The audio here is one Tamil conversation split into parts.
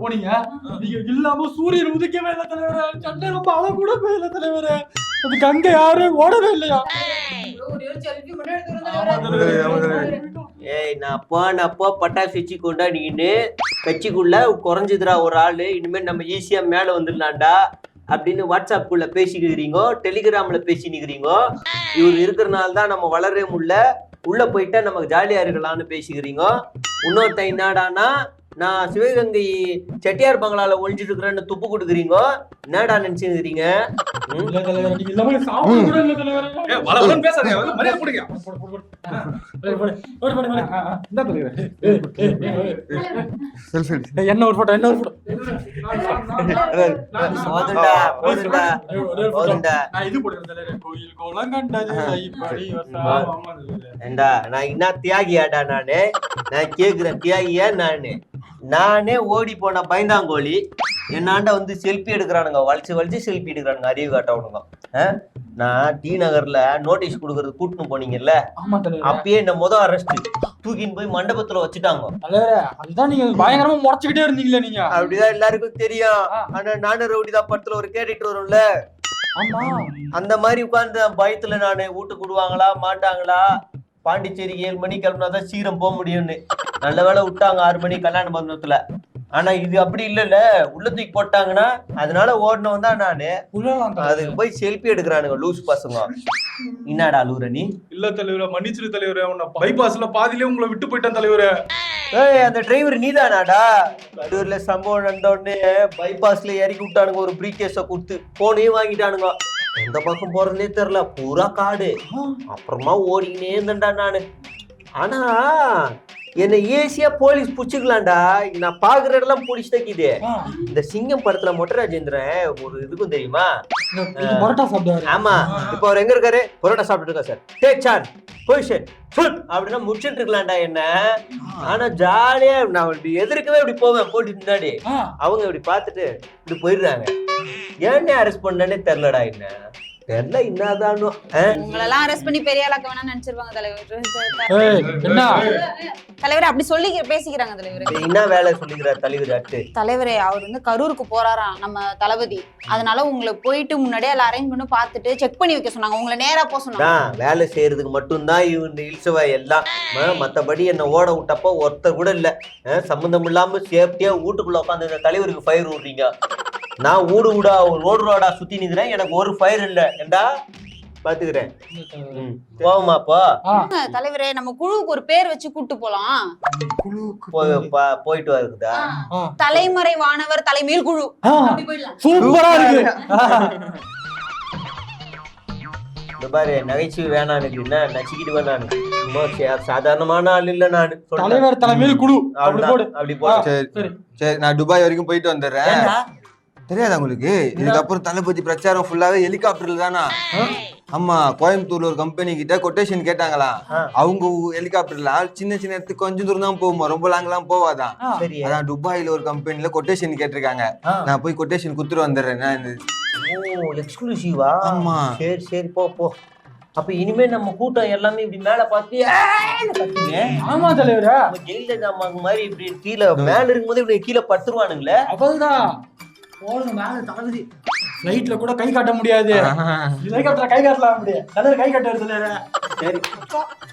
போனீங்க நீங்க இல்லாம சூரியன் உதிக்கவே இல்லை தலைவரே சண்டை ரொம்ப அள கூட போயில தலைவரே அது கங்கை யாரும் ஓடவே இல்லையா ஏய் என்ன அப்பா நான் அப்பா பட்டாசு வச்சு கொண்டாடிக்கின்னு. கட்சிக்குள்ள குறைஞ்சுதுடா ஒரு ஆளு. இனிமேல் நம்ம ஈஸியா மேல வந்துடலாம்டா. அப்படின்னு வாட்ஸ்அப்புக்குள்ள பேசிக்கிறீங்க டெலிகிராம்ல பேசினுக்கிறீங்க இவர் இருக்கிறனால தான் நம்ம வளரவே முடியல. உள்ள போயிட்டா நமக்கு ஜாலியா இருக்கலாம்னு பேசிக்கிறீங்க. இன்னொருத்த என்னடானா நான் சிவகங்கை செட்டியார் பங்களால ஒழிஞ்சிட்டு இருக்கிறேன்னு துப்பு கொடுக்குறீங்க? என்னடா நினைச்சுக்கிறீங்க ஏய், என்ன ஒரு போட்டோ என்ன ஒரு நான் என்ன தியாகியாடா நானு? நான் கேக்குறேன் தியாகியா நானு? நானே ஓடி போன பயந்தாங்கோழி. என்னாண்ட வந்து செல்ஃபி எடுக்கிறானுங்க. வலிச்சு வலிச்சு செல்ஃபி எடுக்கிறானுங்க. அறிவு காட்டவனுங்க? நான் டி நகர்ல நோட்டீஸ் கொடுக்கறது கூட்டின்னு போனீங்கல்ல. அப்பயே என்ன முத அரெஸ்ட் தூக்கின்னு போய் மண்டபத்துல வச்சுட்டாங்க. அதுதான் நீங்க பயங்கரமா முறைச்சுக்கிட்டே இருந்தீங்களே நீங்க. அப்படிதான் எல்லாருக்கும் தெரியும். ஆனா நானும் ரவுடி தான் படத்துல ஒரு கேட்டுட்டு வரும்ல. அந்த மாதிரி உட்கார்ந்து பயத்துல நானு வீட்டுக்கு விடுவாங்களா மாட்டாங்களா? பாண்டிச்சேரிக்கு ஏழு மணி கிளம்புனாதான் சீக்கிரம் போக முடியும்னு. நல்ல வேளை விட்டாங்க ஆறு மணி கல்யாண பந்தத்துல ஆனா இது அப்படி இல்லைல்ல. உள்ள தூக்கி போட்டாங்கன்னா அதனால ஓடினவன் தான் நானு. அதுக்கு போய் செல்ஃபி எடுக்கிறானுங்க லூஸ் பசங்க. என்னடா லூர நீ? இல்ல தலைவரே மன்னிச்சிரு தலைவரே உன்னை பைபாஸ்ல பாதியிலே உங்களை விட்டு போயிட்டேன் தலைவரே. ஏய் அந்த டிரைவர் நீதானாடா? கடூர்ல சம்பவம் நடந்த உடனே பைபாஸ்ல இறக்கி விட்டானுங்க ஒரு ப்ரீ கேஸ கொடுத்து. போனையும் வாங்கிட்டானுங்க. எந்த பக்கம் போறதுனே தெரியல பூரா காடு. அப்புறமா ஓடிக்கினே இருந்தேன்டா நானு. ஆனா என்னை ஈஸியா போலீஸ் புடிச்சுக்கலாம்டா. நான் பாக்குற இடம்லாம் போலீஸ் தைக்குது இந்த சிங்கம் படத்துல மொட்டை ராஜேந்திரன் ஒரு இதுக்கும் தெரியுமா? ஆமா. இப்போ அவர் எங்க இருக்காரு? பரோட்டா சாப்பிட்டு இருக்கா sir. Take sir position full அப்படின்னா முடிச்சிட்டு இருக்கலாம்டா என்ன? ஆனா ஜாலியா நான் எதிர்க்கவே இப்படி போவேன் போட்டு முன்னாடி. அவங்க இப்படி பார்த்துட்டு இப்படி போயிடுறாங்க. ஏன்னே அரெஸ்ட் பண்ணனே தெரிலடா என்ன? தெரியல என்னதானோ? உங்களெல்லாம் அரெஸ்ட் பண்ணி பெரிய ஆளாக்க வேணாம்னு நினைச்சிருப்பாங்க தலைவர். தலைவரே அப்படி சொல்லி பேசிக்கிறாங்க தலைவரே. என்ன வேலை சொல்லிக்கிறார் தலைவர் அட்டு தலைவரே அவர் வந்து கரூருக்கு போறாராம் நம்ம தளபதி. அதனால உங்களை போயிட்டு முன்னாடியே எல்லாம் அரேஞ்ச் பண்ணி பார்த்துட்டு செக் பண்ணி வைக்க சொன்னாங்க. உங்களை நேரா போக சொன்னாங்க. வேலை செய்யறதுக்கு மட்டும்தான் இவன் இல்சவா எல்லாம். மத்தபடி என்ன ஓட விட்டப்போ ஒருத்தர் கூட இல்ல. சம்மந்தம் இல்லாம சேஃப்டியா வீட்டுக்குள்ள உட்காந்து தலைவருக்கு ஃபயர் விடுறீங்க. நான் ஊடு ஊடா ரோடு ரோடா சுத்தி நிக்கிறேன். எனக்கு ஒரு ஃபயர் இல்ல. ஏண்டா? பாத்துக்கிறேன். போவோமா அப்போ? தலைவரே நம்ம குழுவுக்கு ஒரு பேர் வச்சு கூட்டு போலாம். போயிட்டு வருதா தலைமறை வானவர் தலைமையில் குழு. சூப்பரா இருக்கு. பாரு நகைச்சுவை வேணாம் என்ன? நச்சுக்கிட்டு சாதாரணமான ஆள் இல்ல நானு. தலைவர் தலைமையில் குழு. அப்படி. போடு. அப்படி போடு. சரி. நான் துபாய் வரைக்கும் போயிட்டு வந்துடுறேன். ஏண்டா? தெரியாதா உங்களுக்கு? இதுக்கப்புறம் தளபதி பிரச்சாரம் ஃபுல்லாவே ஹெலிகாப்டர்ல தானா? ஆமா கோயம்புத்தூர்ல ஒரு கம்பெனி கிட்ட கொட்டேஷன் கேட்டாங்களாம் ஆ. அவங்க ஹெலிகாப்டர்ல சின்ன சின்ன இடத்துக்கு கொஞ்சம் தூரம் தான் போகுமா? ரொம்ப லாங் எல்லாம் போவாதான் அதான் துபாயில ஒரு கம்பெனில கொட்டேஷன் கேட்டிருக்காங்க. நான் போய் கொட்டேஷன் குத்துட்டு வந்துடுறேன். ஓ எக்ஸ்க்ளூசிவா ஆமா. சரி சரி போ போ. அப்ப இனிமே நம்ம கூட்டம் எல்லாமே இப்படி மேல பார்த்து கத்துங்க. ஆமா தலைவரே. நம்ம ஜெயில மாதிரி இப்படி கீழே மேல இருக்கும்போது இப்படி கீழே படுத்துருவானுங்களே. அவள்தான். போடுங்க மேல தளபதி ஃபிளைட்ல கூட கை காட்ட முடியாது. ஹெலிகாப்டர்ல கை காட்டலாம் முடியாது தலைவர் கை காட்டுவாரு தலைவரே சரி.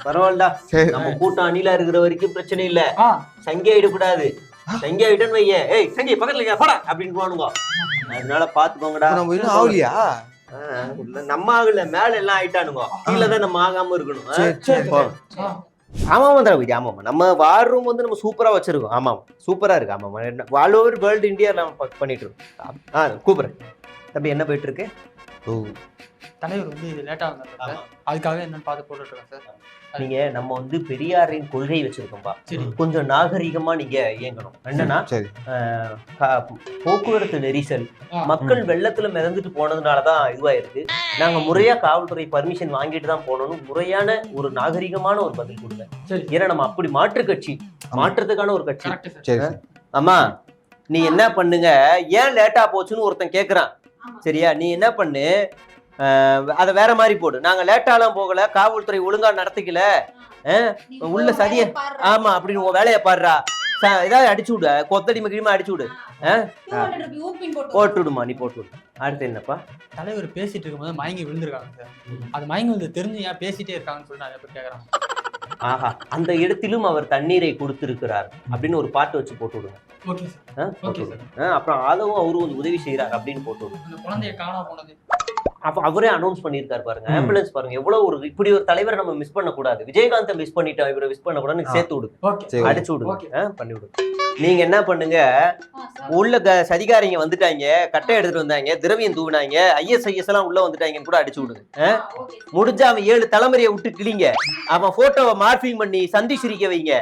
பரவாயில்லடா. நம்ம கூட்டம் அணிலா இருக்கிற வரைக்கும் பிரச்சனை இல்ல. சங்கி ஆயிடக்கூடாது சங்கி ஆயிட்டேன்னு வைய. ஏய் சங்கி பக்கத்துல இருக்க, போடா அப்படின்னு போனுங்க அதனால பாத்துக்கோங்கடா. நம்ம இன்னும் ஆகலையா? நம்ம ஆகல. மேல எல்லாம் ஆயிட்டானுங்க. கீழே தான் நம்ம ஆகாம இருக்கணும். ஆமாம் சரி சரி ஆமாம் நம்ம வார் ரூம் வந்து நம்ம சூப்பராக வச்சுருக்கோம். ஆமாம் சூப்பராக இருக்கு ஆமாம் ஆல் ஓவர் வேர்ல்டு இந்தியா நம்ம ப- பண்ணிட்டு இருக்கோம். ஆ கூப்பிட்றேன் தம்பி என்ன போயிட்டுருக்கு ஓ தலைவர் வந்து இது லேட்டா வந்தாரு சார். அதுக்காக என்னன்னு பார்த்து போட்டுட்டு இருக்கேன் சார் நீங்க நம்ம வந்து பெரியாரின் கொள்கை வச்சிருக்கோம்பா. சரி. கொஞ்சம் நாகரீகமா நீங்க இயங்கணும். என்னன்னா போக்குவரத்து நெரிசல். மக்கள் வெள்ளத்துல மிதந்துட்டு போனதுனாலதான் இதுவாயிருக்கு. நாங்க முறையா காவல்துறை பர்மிஷன் வாங்கிட்டு தான் போகணும் முறையான ஒரு நாகரிகமான ஒரு பதில் கொடுங்க சரி. ஏன்னா நம்ம அப்படி மாற்று கட்சி மாற்றத்துக்கான ஒரு கட்சி. கரெக்ட் சார் சரி. அம்மா நீ என்ன பண்ணுங்க? ஏன் லேட்டா போச்சுன்னு ஒருத்தன் கேக்குறான். சரியா? நீ என்ன பண்ணு? அதை வேற மாதிரி போடு. நாங்க லேட்டாலாம் போகல காவல்துறை ஒழுங்கா நடத்திக்கல. உள்ள சதிய ஆமா அப்படின்னு உன் வேலையை பாடுறா ஏதாவது அடிச்சு விடு. கொத்தடி மகிழ்மா அடிச்சு விடு. போட்டு விடுமா நீ போட்டு விடு. அடுத்து என்னப்பா? தலைவர் பேசிட்டு இருக்கும்போது மயங்கி விழுந்திருக்காங்க சார். அது மயங்கி விழுந்து தெரிஞ்சு ஏன் பேசிட்டே இருக்காங்கன்னு சொல்லி நிறைய பேர் கேக்குறாங்க. ஆஹா அந்த இடத்திலும் அவர் தண்ணீரை கொடுத்திருக்கிறார் அப்படின்னு ஒரு பாட்டு வச்சு போட்டு விடுங்க. அப்புறம் அதுவும் அவரும் வந்து உதவி செய்யறார் அப்படின்னு போட்டு விடுங்க அந்த குழந்தைய காணாம போனது. அவரே அனௌன்ஸ் பண்ணியிருக்காரு பாருங்க. ஆம்புலன்ஸ் பாருங்க எவ்வளவு ஒரு இப்படி ஒரு தலைவரை நம்ம மிஸ் பண்ண கூடாது விஜயகாந்தை மிஸ் பண்ணிட்டோம் இவரை மிஸ் பண்ண கூடாதுன்னு ஆ. சேர்த்து விடுங்க அடிச்சு விடுங்க. ஓகே. ஆ, பண்ணி விடுங்க. நீங்க என்ன பண்ணுங்க? உள்ள க- சதிகாரிங்க வந்துட்டாங்க. கட்டை எடுத்துட்டு வந்தாங்க. திரவியம் தூவினாங்க. ஐஎஸ் ஐஎஸ் எல்லாம் உள்ள வந்துட்டாங்கன்னு கூட அடிச்சு விடுங்க? முடிஞ்சா அவன் ஏழு தலைமுறையை விட்டு கிளிங்க அவன் போட்டோவை மார்பிங் பண்ணி சந்தி சிரிக்க வைங்க.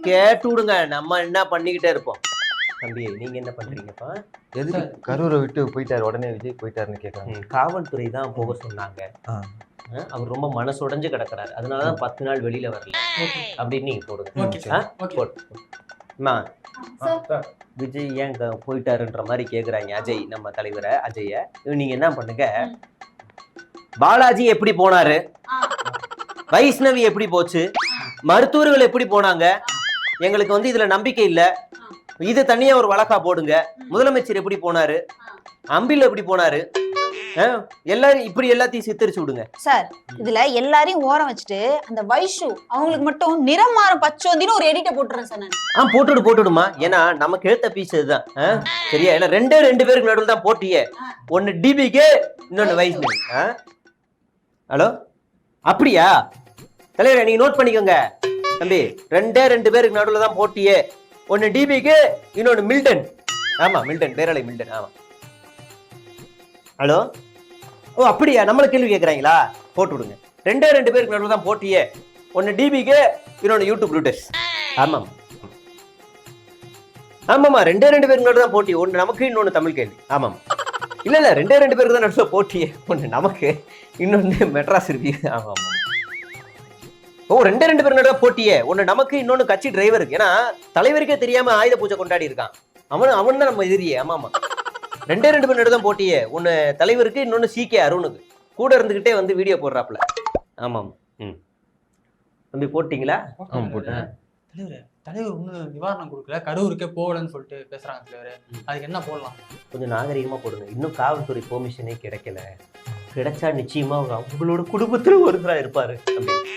கேட்டு விடுங்க. நம்ம என்ன பண்ணிக்கிட்டே இருப்போம். தம்பி நீங்க என்ன பண்றீங்கப்பா? எதுக்கு? கரூரை விட்டு போயிட்டாரு உடனே விஜய் போயிட்டாருன்னு கேட்கறாங்க காவல்துறை தான் போக சொன்னாங்க. அவர் ரொம்ப மனசுடைஞ்சு கிடக்குறாரு. அதனாலதான் பத்து நாள் வெளியில வரல. ஓகே. அப்படின்னு நீங்க போடுங்க. விஜய் ஏன் போயிட்டாருன்ற மாதிரி கேக்குறாங்க அஜய் நம்ம தலைவரை அஜய நீங்க என்ன பண்ணுங்க? பாலாஜி எப்படி போனாரு? வைஷ்ணவி எப்படி போச்சு? மருத்துவர்கள் எப்படி போனாங்க? எங்களுக்கு வந்து இதுல நம்பிக்கை இல்ல. இது தனியா ஒரு வழக்கா போடுங்க. முதலமைச்சர் எப்படி போனாரு? அம்பில் எப்படி போனாரு? எல்லாரும் இப்படி எல்லாத்தையும் சித்தரிச்சு விடுங்க. சார் இதுல எல்லாரையும் ஓரம் வச்சுட்டு அந்த வைஷு அவங்களுக்கு மட்டும் நிறம் மாறும் பச்சோந்தின்னு ஒரு எடிட்ட போட்டுறேன் சார் நான். ஆ போட்டுடு போட்டுடுமா. ஏன்னா நமக்கு எடுத்த பீஸ் இதுதான்? சரியா? ஏன்னா ரெண்டே ரெண்டு பேருக்கு நடுவில் தான் போட்டியே. ஒன்னு டிபிக்கு இன்னொன்னு வைஷ்ணவி ஆ? ஹலோ? அப்படியா? தலைவரே நீங்க நோட் பண்ணிக்கோங்க. தம்பி ரெண்டே ரெண்டு பேருக்கு நடுவில் தான் போட்டியே. ஒன்னு டிபிக்கு இன்னொன்னு மில்டன் ஆமா மில்டன் பேரலை மில்டன் ஆமா. ஹலோ ஓ அப்படியா? நம்மள கேள்வி கேட்குறாங்களா போட்டு விடுங்க. ரெண்டே ரெண்டு பேருக்கு நடுவில் தான் போட்டியே. ஒன்னு டிபிக்கு இன்னொன்னு யூடியூப் ரூட்டர்ஸ் ஆமாம். ஆமாமா ரெண்டே ரெண்டு பேருக்கு நடுவில் தான் போட்டி. ஒன்று நமக்கு இன்னொன்று தமிழ் கேள்வி. ஆமாம். இல்ல இல்ல ரெண்டே ரெண்டு பேருக்கு தான் நடுவில் போட்டியே. ஒன்று நமக்கு இன்னொன்று மெட்ராஸ் இருக்கு. ஆமாம் ஆமாம். ஓ ரெண்டே ரெண்டு பேருக்கு நடுவில் போட்டியே. ஒன்று நமக்கு இன்னொன்று கட்சி டிரைவருக்கு ஏன்னா தலைவருக்கே தெரியாம ஆயுத பூஜை கொண்டாடி இருக்கான் அவன் அவன் தான் நம்ம எதிரியே. ஆமா ஆமா. ரெண்டே ரெண்டு பேர் நடுவில் தான் போட்டியே. ஒன்று தலைவருக்கு இன்னொன்று சிகே அருணுக்கு. கூட இருந்துகிட்டே வந்து வீடியோ போடுறாப்புல. ஆமாம் ம். தம்பி போட்டிங்களா? ஆமா, போட்டேன். தலைவர் தலைவர் ஒன்றும் நிவாரணம் கொடுக்கல. கரூருக்கே போகலன்னு சொல்லிட்டு பேசுறாங்க தலைவர். அதுக்கு என்ன போடலாம்? கொஞ்சம் நாகரிகமா போடுங்க. இன்னும் காவல்துறை பெர்மிஷனே கிடைக்கல. கிடைச்சா நிச்சயமா அவங்க அவங்களோட குடும்பத்துல ஒருத்தரா இருப்பாரு. அப்படியா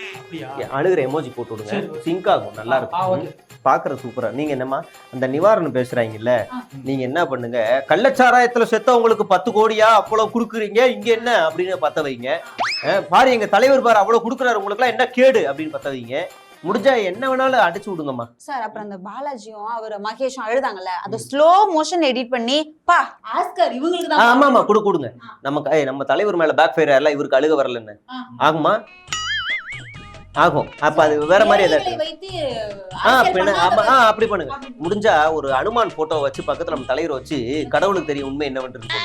அழுகிற எமோஜி போட்டு விடுங்க. சிங்க் ஆகும் நல்லா இருக்கும். பாக்குற சூப்பரா நீங்க என்னம்மா அந்த நிவாரணம் பேசுறாங்கல்ல நீங்க என்ன பண்ணுங்க கள்ளச்சாராயத்துல செத்தவங்களுக்கு பத்து கோடியா அவ்வளவு குடுக்குறீங்க இங்க என்ன அப்படின்னு பத்த வைங்க. பாரு எங்க தலைவர் பாரு அவ்வளவு குடுக்குறாரு உங்களுக்கு எல்லாம் என்ன கேடு அப்படின்னு பத்த வைங்க. முடிஞ்சா என்ன வேணாலும் அடிச்சு விடுங்கம்மா. சார் அப்புறம் அந்த பாலாஜியும் அவர் மகேஷும் அழுதாங்கல்ல அதை ஸ்லோ மோஷன் எடிட் பண்ணி பா. ஆஸ்கர் இவங்களுக்கு ஆமா ஆமா கொடு கொடுங்க. நம்ம நம்ம தலைவர் மேல பேக் ஃபயர் இவருக்கு அழுக வரலன்னு. ஆகுமா? ஆகும். அப்ப அது வேற மாதிரி ஏதாச்சும். வைத்து ஆ அப்படி பண்ணுங்க. முடிஞ்சா ஒரு அனுமான் போட்டோ வச்சு பக்கத்துல நம்ம தலைவர் வச்சு கடவுளுக்கு தெரியும் உண்மை என்னவென்று?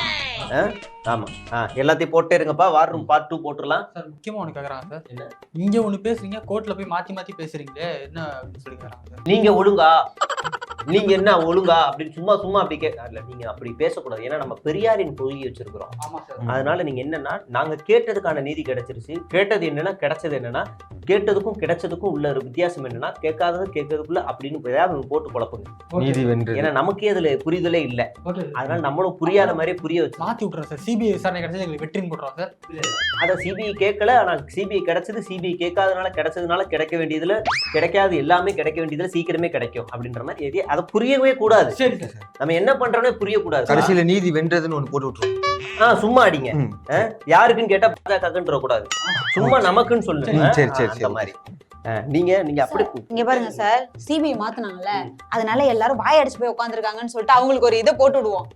ஆமா. ஆ எல்லாத்தையும் போட்டே இருங்கப்பா. வார் ரூம் பார்ட் டூ போட்டுடலாம். சார் முக்கியமா ஒண்ணு கேக்குறாங்க சார். என்ன? இங்க ஒண்ணு பேசுறீங்க கோர்ட்ல போய் மாத்தி மாத்தி பேசுறீங்களே என்ன அப்படின்னு சொல்லி கேக்குறாங்க நீங்க ஒழுங்கா நீங்க என்ன ஒழுங்கா? அப்படின்னு சும்மா சும்மா அப்படி கே இல்ல நீங்க அப்படி பேசக்கூடாது. ஏன்னா நம்ம பெரியாரின் கொள்கை வச்சிருக்கிறோம். ஆமா சார். அதனால நீங்க என்னன்னா நாங்க கேட்டதுக்கான நீதி கிடைச்சிருச்சு. கேட்டது என்னன்னா கிடைச்சது என்னன்னா கேட்டதுக்கும் கிடைச்சதுக்கும் உள்ள ஒரு வித்தியாசம் என்னன்னா கேட்காதது கேட்கறதுக்குள்ள அப்படின்னு ஏதாவது போட்டு குழப்புங்க. நீதி வென்று ஏன்னா நமக்கே அதுல புரிதலே இல்ல. அதனால நம்மளும் புரியாத மாதிரியே புரிய வச்சு மாத்தி விட்டுறோம் சார். சிபிஐ விசாரணை கிடைச்சது எங்களுக்கு வெற்றின்னு போட்டுறோம் சார். அதை சிபிஐ கேட்கல. ஆனா சிபிஐ கிடைச்சது சிபிஐ கேட்காதனால கிடைச்சதுனால கிடைக்க வேண்டியதுல கிடைக்காது எல்லாமே கிடைக்க வேண்டியதுல சீக்கிரமே கிடைக்கும் அப்படின்ற மாதிரி அதை புரியவே கூடாது. சரி சார் நம்ம என்ன பண்றோம்னே புரியக்கூடாது. கடைசியில நீதி வென்றதுன்னு ஒண்ணு போட்டு விட்டுரும் ஆ சும்மா அடிங்க. யாருக்குன்னு கேட்டா பாஜகன்ற கூடாது சும்மா நமக்குன்னு சொல்லுங்க சரி, அந்த. மாதிரி. நீங்க நீங்க அப்படி இங்க பாருங்க சார் சிபிஐ மாத்துனாங்கல்ல அதனால எல்லாரும் வாய் அடிச்சு போய் உட்காந்துருக்காங்கன்னு சொல்லிட்டு அவங்களுக்கு ஒரு இதை போட்டு விடுவோம்.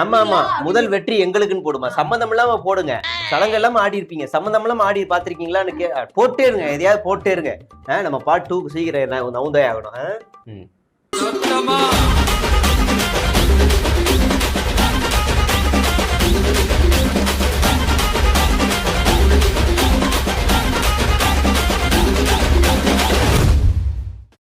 ஆமா ஆமா. முதல் வெற்றி எங்களுக்குன்னு போடுமா? சம்மந்தம் இல்லாம போடுங்க. சடங்கு இல்லாம ஆடி இருப்பீங்க. சம்மந்தம் இல்லாம ஆடி பாத்திருக்கீங்களான்னு கே போட்டே இருங்க. எதையாவது போட்டே இருங்க. ஆ, நம்ம பார்ட் டூ சீக்கிரம் நவுந்தே ஆகணும்.